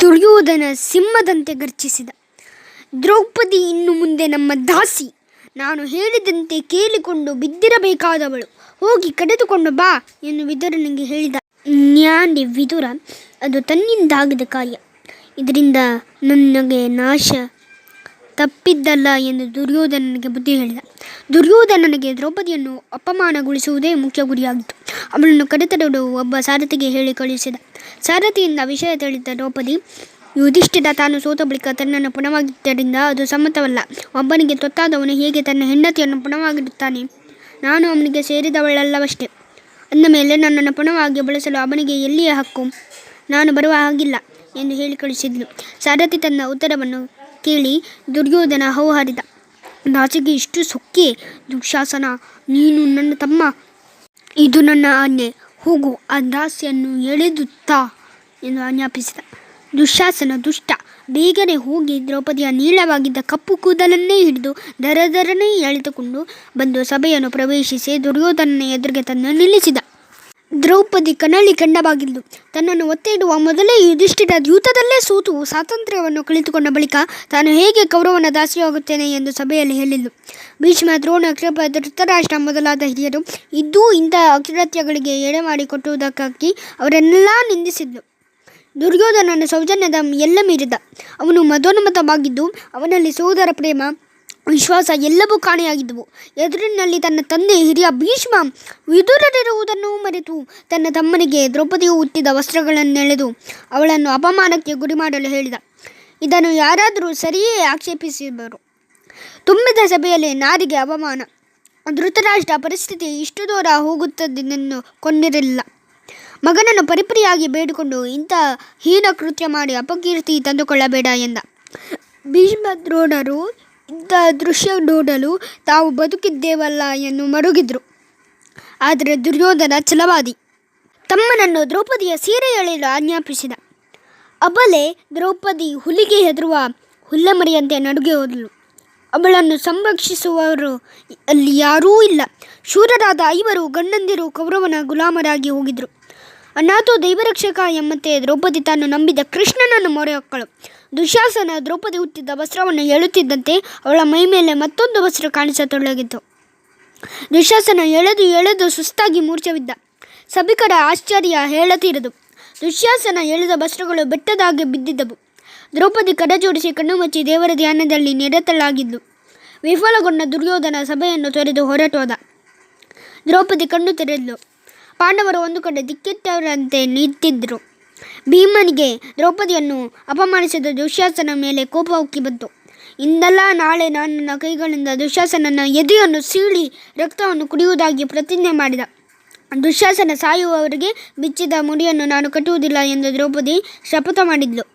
ದುರ್ಯೋಧನ ಸಿಂಹದಂತೆ ಗರ್ಜಿಸಿದ. ದ್ರೌಪದಿ ಇನ್ನು ಮುಂದೆ ನಮ್ಮ ದಾಸಿ. ನಾನು ಹೇಳಿದಂತೆ ಕೇಳಿಕೊಂಡು ಬಿದ್ದಿರಬೇಕಾದವಳು. ಹೋಗಿ ಕಡಿದುಕೊಂಡು ಬಾ ಎಂದು ವಿದುರನಿಗೆ ಹೇಳಿದ. ನ್ಯಾಂಡಿ ವಿದುರ, ಅದು ತನ್ನಿಂದಾಗಿದ ಕಾರ್ಯ. ಇದರಿಂದ ನನಗೆ ನಾಶ ತಪ್ಪಿದ್ದಲ್ಲ ಎಂದು ದುರ್ಯೋಧನನಿಗೆ ಬುದ್ಧಿ ಹೇಳಿದ. ದುರ್ಯೋಧನನಿಗೆ ದ್ರೌಪದಿಯನ್ನು ಅಪಮಾನಗೊಳಿಸುವುದೇ ಮುಖ್ಯ ಗುರಿಯಾಗಿತ್ತು. ಅವಳನ್ನು ಕರೆತರಲು ಒಬ್ಬ ಸಾರಥಿಗೆ ಹೇಳಿ ಕಳುಹಿಸಿದ. ಸಾರಥಿಯಿಂದ ವಿಷಯ ತಿಳಿದ ದ್ರೌಪದಿ, ಯುಧಿಷ್ಠಿರ, ತಾನು ಸೋತ ಬಳಿಕ ತನ್ನನ್ನು ಪುನವಾಗಿದ್ದರಿಂದ ಅದು ಸಮ್ಮತವಲ್ಲ. ಒಬ್ಬನಿಗೆ ತೊತ್ತಾದವನು ಹೇಗೆ ತನ್ನ ಹೆಂಡತಿಯನ್ನು ಪುಣವಾಗಿಡುತ್ತಾನೆ? ನಾನು ಅವನಿಗೆ ಸೇರಿದವಳಲ್ಲವಷ್ಟೇ. ಅಂದ ಮೇಲೆ ನನ್ನನ್ನು ಪುಣವಾಗಿ ಬಳಸಲು ಅವನಿಗೆ ಎಲ್ಲಿಯ ಹಕ್ಕು? ನಾನು ಬರುವ ಹಾಗಿಲ್ಲ ಎಂದು ಹೇಳಿ ಕಳಿಸಿದ್ಲು ಸಾರಥಿ ತನ್ನ ಉತ್ತರವನ್ನು ಕೇಳಿ ದುರ್ಯೋಧನ ಹೌಹಾರಿದ. ನಾಚಿಗೆ ಇಷ್ಟು ಸೊಕ್ಕೆ, ದುಶಾಸನ, ನೀನು ನನ್ನ ತಮ್ಮ, ಇದು ನನ್ನ ಆಜ್ಞೆ. ಹೋಗು ಆ ದಾಸಿಯನ್ನು ಎಳೆದು ತಾ ಎಂದು ಆಜ್ಞಾಪಿಸಿದ. ದುಶಾಸನ ದುಷ್ಟ, ಬೇಗನೆ ಹೋಗಿ ದ್ರೌಪದಿಯ ನೀಳವಾಗಿದ್ದ ಕಪ್ಪು ಕೂದಲನ್ನೇ ಹಿಡಿದು ದರದರನೇ ಎಳೆದುಕೊಂಡು ಬಂದು ಸಭೆಯನ್ನು ಪ್ರವೇಶಿಸಿ ದುರ್ಯೋಧನ ಎದುರಿಗೆ ತಂದು ನಿಲ್ಲಿಸಿದ. ದ್ರೌಪದಿ ಕನಳಿ ಕಂಡವಾಗಿದ್ದು ತನ್ನನ್ನು ಒತ್ತೆ ಇಡುವ ಮೊದಲೇ ಯುಧಿಷ್ಠಿರ ದ್ಯೂತದಲ್ಲೇ ಸೋತು ಸ್ವಾತಂತ್ರ್ಯವನ್ನು ಕಳಿತುಕೊಂಡ ಬಳಿಕ ತಾನು ಹೇಗೆ ಕೌರವನ ದಾಸಿಯಾಗುತ್ತೇನೆ ಎಂದು ಸಭೆಯಲ್ಲಿ ಹೇಳಿದ್ದು. ಭೀಷ್ಮ ದ್ರೋಣ ಕೃಪ ಧೃತರಾಷ್ಟ್ರ ಮೊದಲಾದ ಹಿರಿಯರು ಇದ್ದೂ ಇಂಥ ಅಕೃತ್ಯಗಳಿಗೆ ಎಡೆ ಮಾಡಿಕೊಟ್ಟುವುದಕ್ಕಾಗಿ ಅವರನ್ನೆಲ್ಲ ನಿಂದಿಸಿದ್ಲು ದುರ್ಯೋಧನನ ಸೌಜನ್ಯದ ಎಲ್ಲ ಮೀರಿದ. ಅವನು ಮದೋನ್ಮತವಾಗಿದ್ದು, ಅವನಲ್ಲಿ ಸೋದರ ಪ್ರೇಮ ವಿಶ್ವಾಸ ಎಲ್ಲವೂ ಕಾಣೆಯಾಗಿದ್ದವು. ಎದುರಿನಲ್ಲಿ ತನ್ನ ತಂದೆ ಹಿರಿಯ ಭೀಷ್ಮ ವಿದುರರಿರುವುದನ್ನು ಮರೆತು ತನ್ನ ತಮ್ಮನಿಗೆ ದ್ರೌಪದಿಯು ಹುಟ್ಟಿದ ವಸ್ತ್ರಗಳನ್ನೆಳೆದು ಅವಳನ್ನು ಅಪಮಾನಕ್ಕೆ ಗುರಿ ಮಾಡಲು ಹೇಳಿದ. ಇದನ್ನು ಯಾರಾದರೂ ಸರಿಯೇ ಆಕ್ಷೇಪಿಸಿದರು. ತುಂಬಿದ ಸಭೆಯಲ್ಲಿ ನಾರಿಗೆ ಅವಮಾನ. ಧೃತರಾಷ್ಟ್ರ ಪರಿಸ್ಥಿತಿ ಇಷ್ಟು ದೂರ ಹೋಗುತ್ತದೆಂದು ಕೊಂಡಿರಲಿಲ್ಲ ಮಗನನ್ನು ಪರಿಪರಿಯಾಗಿ ಬೇಡಿಕೊಂಡು ಇಂಥ ಹೀನ ಕೃತ್ಯ ಮಾಡಿ ಅಪಕೀರ್ತಿ ತಂದುಕೊಳ್ಳಬೇಡ ಎಂದ. ಭೀಷ್ಮ ದ್ರೋಣರು ಇಂಥ ದೃಶ್ಯ ನೋಡಲು ತಾವು ಬದುಕಿದ್ದೇವಲ್ಲ ಎಂದು ಮರುಗಿದ್ರು. ಆದರೆ ದುರ್ಯೋಧನ ಛಲವಾದಿ. ತಮ್ಮನನ್ನು ದ್ರೌಪದಿಯ ಸೀರೆ ಎಳೆಯಲು ಆಜ್ಞಾಪಿಸಿದ. ಅಬಲೆ ದ್ರೌಪದಿ ಹುಲಿಗೆ ಹೆದರುವ ಹುಲ್ಲಮರಿಯಂತೆ ನಡುಗೆ ಹೋದಳು. ಅವಳನ್ನು ಸಂರಕ್ಷಿಸುವವರು ಅಲ್ಲಿ ಯಾರೂ ಇಲ್ಲ. ಶೂರರಾದ ಐವರು ಗಂಡಂದಿರು ಕೌರವನ ಗುಲಾಮರಾಗಿ ಹೋಗಿದ್ರು. ಅನಾಥೋ ದೈವರಕ್ಷಕ ಎಂಬಂತೆ ದ್ರೌಪದಿ ತಾನು ನಂಬಿದ ಕೃಷ್ಣನನ್ನು ಮೊರೆ ಹೊಕ್ಕಳು ದುಶಾಸನ ದ್ರೌಪದಿ ಹುಟ್ಟಿದ್ದ ವಸ್ತ್ರವನ್ನು ಹೇಳುತ್ತಿದ್ದಂತೆ ಅವಳ ಮೈ ಮೇಲೆ ಮತ್ತೊಂದು ವಸ್ತ್ರ ಕಾಣಿಸತೊಡಗಿತ್ತು ದುಶಾಸನ ಎಳೆದು ಎಳೆದು ಸುಸ್ತಾಗಿ ಮೂರ್ಛವಿದ್ದ ಸಭಿಕರ ಆಶ್ಚರ್ಯ ಹೇಳತೀರದು. ದುಶ್ಯಾಸನ ಎಳೆದ ವಸ್ತ್ರಗಳು ಬೆಟ್ಟದಾಗಿ ಬಿದ್ದಿದ್ದವು. ದ್ರೌಪದಿ ಕಡಜೋಡಿಸಿ ಕಣ್ಣು ಮುಚ್ಚಿ ದೇವರ ಧ್ಯಾನದಲ್ಲಿ ನಿರತಳಾಗಿದ್ದು ವಿಫಲಗೊಂಡ ದುರ್ಯೋಧನ ಸಭೆಯನ್ನು ತೊರೆದು ಹೊರಟೋದ. ದ್ರೌಪದಿ ಕಣ್ಣು ತೆರೆದಳು ಪಾಂಡವರು ಒಂದು ಕಡೆ ದಿಕ್ಕೆತ್ತವರಂತೆ ನಿಂತಿದ್ದರು ಭೀಮನಿಗೆ ದ್ರೌಪದಿಯನ್ನು ಅಪಮಾನಿಸಿದ ದುಶ್ಯಾಸನ ಮೇಲೆ ಕೋಪ ಉಕ್ಕಿ ಬಂತು. ಇಂದಲ್ಲ ನಾಳೆ ನಾನು ನನ್ನ ಕೈಗಳಿಂದ ದುಶ್ಯಾಸನನ ಎದೆಯನ್ನು ಸೀಳಿ ರಕ್ತವನ್ನು ಕುಡಿಯುವುದಾಗಿ ಪ್ರತಿಜ್ಞೆ ಮಾಡಿದ. ದುಶ್ಯಾಸನ ಸಾಯುವವರಿಗೆ ಬಿಚ್ಚಿದ ಮುಡಿಯನ್ನು ನಾನು ಕಟ್ಟುವುದಿಲ್ಲ ಎಂದು ದ್ರೌಪದಿ ಶಪಥ ಮಾಡಿದ್ಲು.